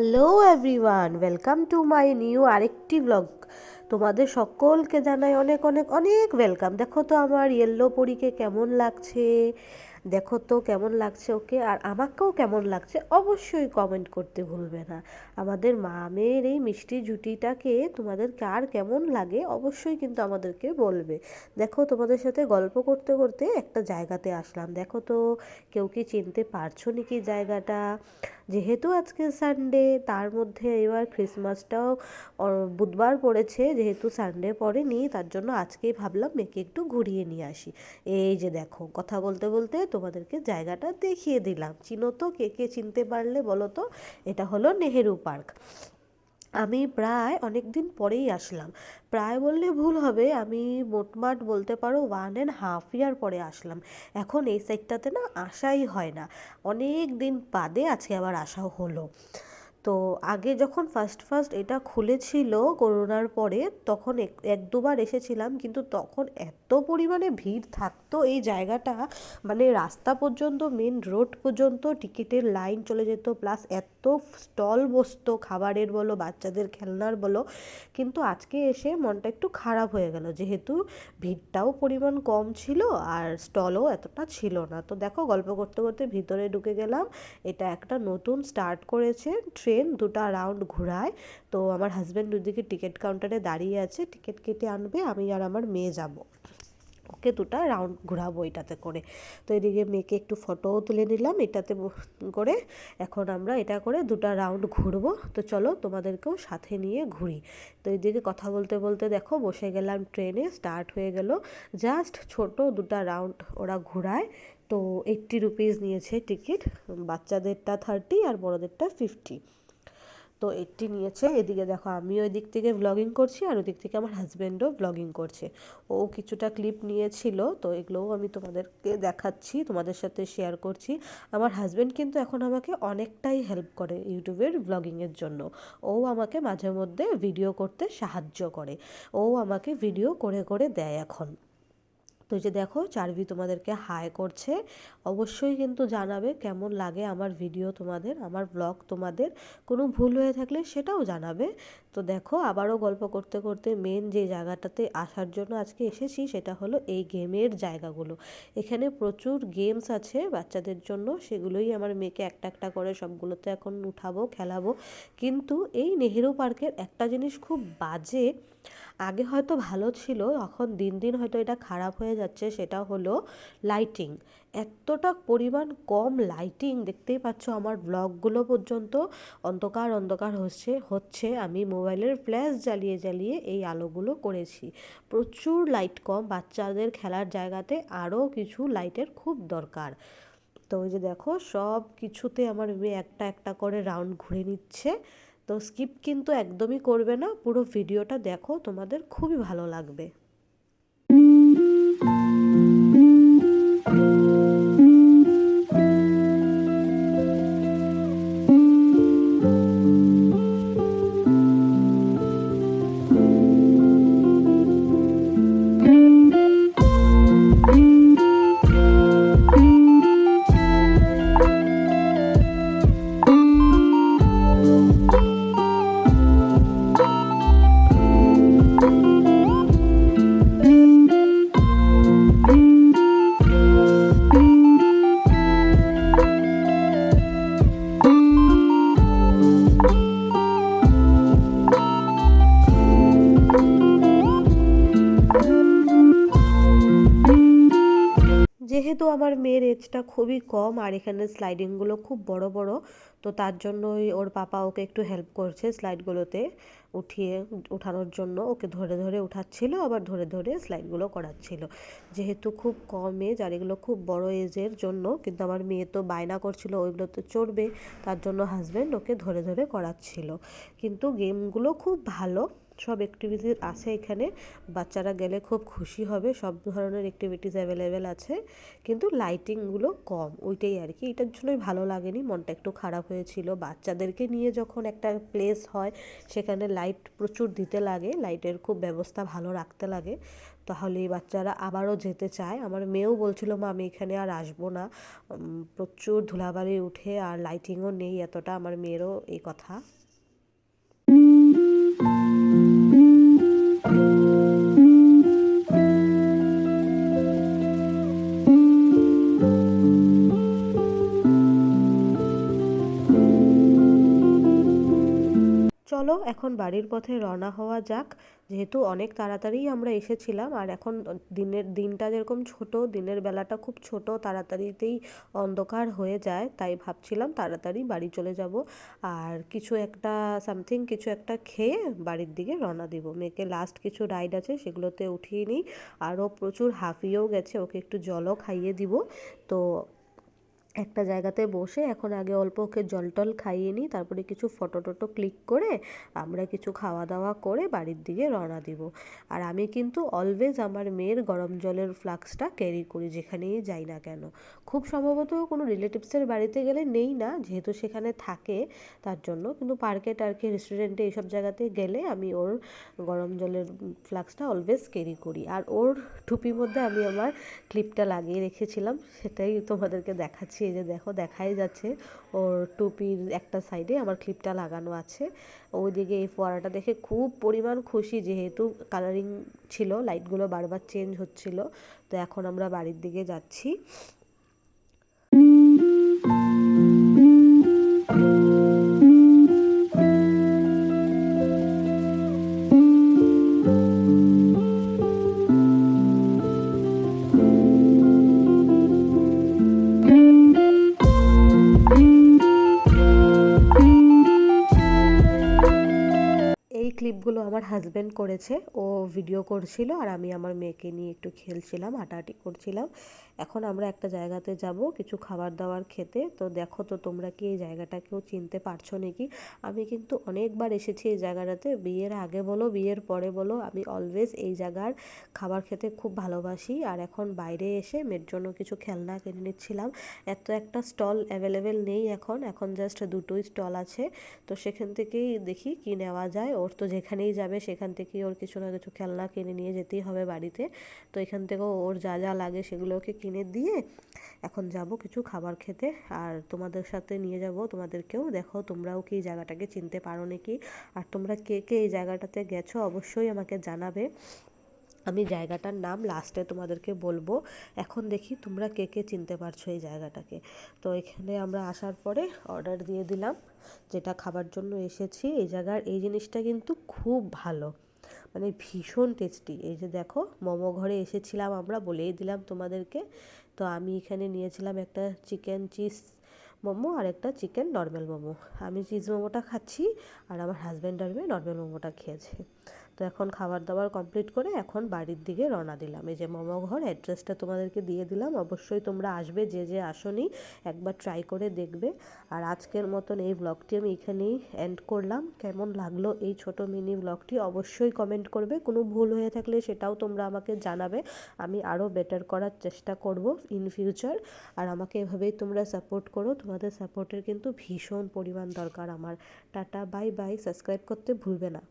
Hello everyone, welcome to my new আরেকটি blog তোমাদের সকলকে জানাই অনেক অনেক অনেক ওয়েলকাম দেখো তো আমার ইয়েলো পরীকে কেমন লাগছে? দেখো তো কেমন লাগছে ওকে, আর আমাকেও কেমন লাগছে অবশ্যই কমেন্ট করতে ভুলবে না। আমাদের মামের এই মিষ্টি জুটিটাকে তোমাদের কার কেমন লাগে অবশ্যই কিন্তু আমাদেরকে বলবে। দেখো তোমাদের সাথে গল্প করতে করতে একটা জায়গাতে আসলাম। দেখো তো কেউ কি চিনতে পারছ নাকি জায়গাটা? যেহেতু আজকে সানডে তার মধ্যে এবার ক্রিসমাসটাও বুধবার পড়েছে, যেহেতু সানডে পড়েনি, তার জন্য আজকেই ভাবলাম মেয়েকে একটু ঘুরিয়ে নিয়ে আসি। এই যে দেখো, কথা বলতে বলতে তোমাদেরকে জায়গাটা দেখিয়ে দিলাম। চিনো তো? কে কে চিনতে পারলে বলো তো? এটা হলো নেহেরু পার্ক। আমি প্রায় অনেক দিন পরেই আসলাম। প্রায় বললে ভুল হবে, আমি মোটমাট বলতে পারো ওয়ান অ্যান্ড হাফ ইয়ার পরে আসলাম। এখন এই সাইডটাতে না আসাই হয় না। অনেক দিন বাদে আজকে আবার আসা হলো। তো আগে যখন ফার্স্ট ফার্স্ট এটা খুলেছিল করোনার পরে, তখন এক দুবার এসেছিলাম, কিন্তু তখন এত পরিমাণে ভিড় থাকতো এই জায়গাটা মানে রাস্তা পর্যন্ত মেন রোড পর্যন্ত টিকিটের লাইন চলে যেত প্লাস এত স্টল বসতো খাবারের বলো, বাচ্চাদের খেলনার বলো। কিন্তু আজকে এসে মনটা একটু খারাপ হয়ে গেল, যেহেতু ভিড়টাও পরিমাণ কম ছিল আর স্টলও এতটা ছিল না। তো দেখো গল্প করতে করতে ভিতরে ঢুকে গেলাম, এটা একটা নতুন স্টার্ট করেছে ট্রেন দুটা রাউন্ড ঘোরায়। তো আমার হাজব্যান্ড ওদিকে টিকিট কাউন্টারে দাঁড়িয়ে আছে, টিকিট কেটে আনবে, আমি আর আমার মেয়ে যাব। ওকে দুটা রাউন্ড ঘোরাবো এটাতে করে। তো এদিকে মেয়েকে একটু ফটোও তুলে নিলাম, এটাতে করে এখন আমরা এটা করে দুটা রাউন্ড ঘুরবো। তো চলো তোমাদেরকেও সাথে নিয়ে ঘুরি। তো এদিকে কথা বলতে বলতে দেখো বসে গেলাম ট্রেনে স্টার্ট হয়ে গেল। জাস্ট ছোট দুটা রাউন্ড ওরা ঘোরায়। তো এইট্টি রুপিস নিয়েছে টিকিট, বাচ্চাদেরটা থার্টি আর বড়োদেরটা ফিফটি তো এইটটি নিয়েছে। এদিকে দেখো, আমিও এদিক থেকে ব্লগিং করছি আর ওদিক থেকে আমার হাজব্যান্ডও ব্লগিং করছে। ও কিছুটা ক্লিপ নিয়েছিল, তো এগুলোও আমি তোমাদেরকে দেখাচ্ছি, তোমাদের সাথে শেয়ার করছি। আমার হাজব্যান্ড কিন্তু এখন আমাকে অনেকটাই হেল্প করে ইউটিউবের ব্লগিংয়ের জন্য। ও আমাকে মাঝে মধ্যে ভিডিও করতে সাহায্য করে। ও আমাকে ভিডিও করে করে দেয় এখন। তো যে দেখো চারবি তোমাদেরকে হাই করছে। অবশ্যই কিন্তু জানাবে কেমন লাগে আমার ভিডিও তোমাদের, আমার ব্লগ তোমাদের। কোনো ভুল হয়ে থাকলে সেটাও জানাবে। তো দেখো আবারও গল্প করতে করতে মেন যে জায়গাটাতে আসার জন্য আজকে এসেছি সেটা হলো এই গেমের জায়গাগুলো। এখানে প্রচুর গেমস আছে বাচ্চাদের জন্য, সেগুলোই আমার মেয়েকে একটা একটা করে সবগুলোতে এখন উঠাবো, খেলাবো। কিন্তু এই নেহেরু পার্কের একটা জিনিস খুব বাজে আগে হয়তো ভালো ছিল, এখন দিন দিন হয়তো এটা খারাপ হয়ে যাচ্ছে, সেটা হলো লাইটিং এতটা পরিমাণ কম লাইটিং দেখতেই পাচ্ছ আমার ব্লগগুলো পর্যন্ত অন্ধকার অন্ধকার হচ্ছে হচ্ছে। আমি মোবাইলের ফ্ল্যাশ জ্বালিয়ে জ্বালিয়ে এই আলোগুলো করেছি। প্রচুর লাইট কম, বাচ্চাদের খেলার জায়গাতে আরও কিছু লাইটের খুব দরকার। তো ওই যে দেখো সব কিছুতে আমার মেয়ে একটা একটা করে রাউন্ড ঘুরে নিচ্ছে। তো স্কিপ কিন্তু একদমই করবে না পুরো ভিডিওটা দেখো তোমাদের খুবই ভালো লাগবে। যেহেতু আমার মেয়ের এজটা খুবই কম আর এখানে স্লাইডিংগুলো খুব বড় বড়, তো তার জন্যই ওর পাপা ওকে একটু হেল্প করছে স্লাইডগুলোতে উঠিয়ে উঠানোর জন্য। ওকে ধরে ধরে উঠাচ্ছিল, আবার ধরে ধরে স্লাইডগুলো করাচ্ছিল। যেহেতু খুব কম এজ আর এগুলো খুব বড় এজের জন্য, কিন্তু আমার মেয়ে তো বায়না করছিল ওইগুলোতে চড়বে, তার জন্য হাজব্যান্ড ওকে ধরে ধরে করাচ্ছিল। কিন্তু গেমগুলো খুব ভালো। সব অ্যাক্টিভিটিস আছে এখানে। বাচ্চারা গেলে খুব খুশি হবে, সব ধরনের অ্যাক্টিভিটিস অ্যাভেলেবেল আছে। কিন্তু লাইটিংগুলো কম, ওইটাই আর কি। এটার জন্যই ভালো লাগেনি, মনটা একটু খারাপ হয়েছিল। বাচ্চাদেরকে নিয়ে যখন একটা প্লেস হয়, সেখানে লাইট প্রচুর দিতে লাগে লাইটের খুব ব্যবস্থা ভালো রাখতে লাগে। তাহলে বাচ্চারা আবারও যেতে চায়। আমার মেয়েও বলছিল, মা, আমি এখানে আর আসব না। প্রচুর ধুলাবালি উঠে আর লাইটিংও নেই এতটা। আমার মেয়েরও এই কথা। চলো এখন বাড়ির পথে রওনা হওয়া যাক। যেহেতু অনেক তাড়াতাড়ি আমরা এসেছিলাম, আর এখন দিনের, দিনটা যেরকম ছোট, দিনের বেলাটা খুব ছোট, তাড়াতাড়িতেই অন্ধকার হয়ে যায়, তাই ভাবছিলাম তাড়াতাড়ি বাড়ি চলে যাব। আর কিছু একটা, সামথিং কিছু একটা খেয়ে বাড়ির দিকে রওনা দিব। মেয়েকে লাস্ট কিছু রাইড আছে, সেগুলোতে উঠিয়ে নিই। আরও প্রচুর হাঁফিয়েও গেছে, ওকে একটু জলও খাইয়ে দিব। তো একটা জায়গাতে বসে এখন আগে অল্প ওকে জল টল খাইয়ে নিই, তারপরে কিছু ফটো টটো ক্লিক করে আমরা কিছু খাওয়া দাওয়া করে বাড়ির দিকে রওনা দিব। আর আমি কিন্তু অলওয়েজ আমার মেয়ের গরম জলের ফ্লাক্সটা ক্যারি করি যেখানেই যাই না কেন। খুব সম্ভবত কোনো রিলেটিভসের বাড়িতে গেলে নেই না, যেহেতু সেখানে থাকে, তার জন্য কিন্তু পার্কে টার্কে রেস্টুরেন্টে এইসব জায়গাতে গেলে আমি ওর গরম জলের ফ্লাক্সটা অলওয়েজ ক্যারি করি। আর ওর টুপির মধ্যে আমি আমার ক্লিপটা লাগিয়ে রেখেছিলাম, সেটাই তোমাদেরকে দেখাচ্ছি এই যে দেখো দেখাই যাচ্ছে, ওর টুপির একটা সাইডে আমার ক্লিপটা লাগানো আছে। ওইদিকে এই ফোয়ারাটা দেখে খুব পরিমাণ খুশি যেহেতু কালারিং ছিল লাইটগুলো বারবার চেঞ্জ হচ্ছিল। তো এখন আমরা বাড়ির দিকে যাচ্ছি। এই আমার হাজব্যান্ড করেছে। ও ভিডিও করছিল আর আমি আমার মেয়েকে নিয়ে একটু খেলছিলাম, হাঁটাহাঁটি করছিলাম। এখন আমরা একটা জায়গাতে যাব, কিছু খাবার দাবার খেতে। তো দেখো তো তোমরা কি এই জায়গাটাকেও চিনতে পারছ নাকি? আমি কিন্তু অনেকবার এসেছি এই জায়গাটাতে। বিয়ের আগে বলো, বিয়ের পরে বলো, আমি অলওয়েজ এই জায়গার খাবার খেতে খুব ভালোবাসি। আর এখন বাইরে এসে মেয়ের জন্য কিছু খেলনা কিনে নিচ্ছিলাম। এত একটা স্টল অ্যাভেলেবেল নেই এখন। এখন জাস্ট দুটোই স্টল আছে। তো সেখান থেকেই দেখি কি নেওয়া যায়। ওর তো যেখানেই যাবে, সেখান থেকেই ওর কিছু না কিছু খেলনা কিনে নিয়ে যেতেই হবে বাড়িতে। তো এখান থেকেও ওর যা যা লাগে সেগুলোকে কিনে দিয়ে এখন যাব কিছু খাবার খেতে। আর তোমাদের সাথে নিয়ে যাব তোমাদেরকেও। দেখো, তোমরাও কি এই জায়গাটাকে চিনতে পারো নাকি? আর তোমরা কে কে এই জায়গাটাতে গেছো অবশ্যই আমাকে জানাবে। আমি জায়গাটার নাম লাস্টে তোমাদেরকে বলব। এখন দেখি তোমরা কে কে চিনতে পারছ এই জায়গাটাকে। তো এখানে আমরা আসার পরে অর্ডার দিয়ে দিলাম। যেটা খাবার জন্য এসেছি। এই জায়গার, এই জিনিসটা কিন্তু খুব ভালো। মানে ভীষণ টেস্টি এই যে দেখো, মোমো ঘরে এসেছিলাম আমরা, বলেই দিলাম তোমাদেরকে। তো আমি এখানে নিয়েছিলাম একটা চিকেন চিজ মোমো আর একটা চিকেন নর্মাল মোমো। আমি চিজ মোমোটা খাচ্ছি আর আমার হাজব্যান্ড আর মেয়ে নর্মাল মোমোটা খেয়েছে। তো এখন খাবার দাবার কমপ্লিট করে এখন বাড়ির দিকে রওনা দিলাম। এই যে মোমো ঘর অ্যাড্রেসটা তোমাদেরকে দিয়ে দিলাম। অবশ্যই তোমরা আসবে, যে যে আসনি একবার ট্রাই করে দেখবে। আর আজকের মতন এই ব্লগটি আমি এখানেই এন্ড করলাম। কেমন লাগল এই ছোট মিনি ব্লগটি অবশ্যই কমেন্ট করবে। কোনো ভুল হয়ে থাকলে সেটাও তোমরা আমাকে জানাবে। আমি আরও বেটার করার চেষ্টা করব ইন ফিউচার আর আমাকে এভাবেই তোমরা সাপোর্ট করো। তোমাদের সাপোর্টের কিন্তু ভীষণ পরিমাণ দরকার আমার। টাটা বাই বাই সাবস্ক্রাইব করতে ভুলবে না।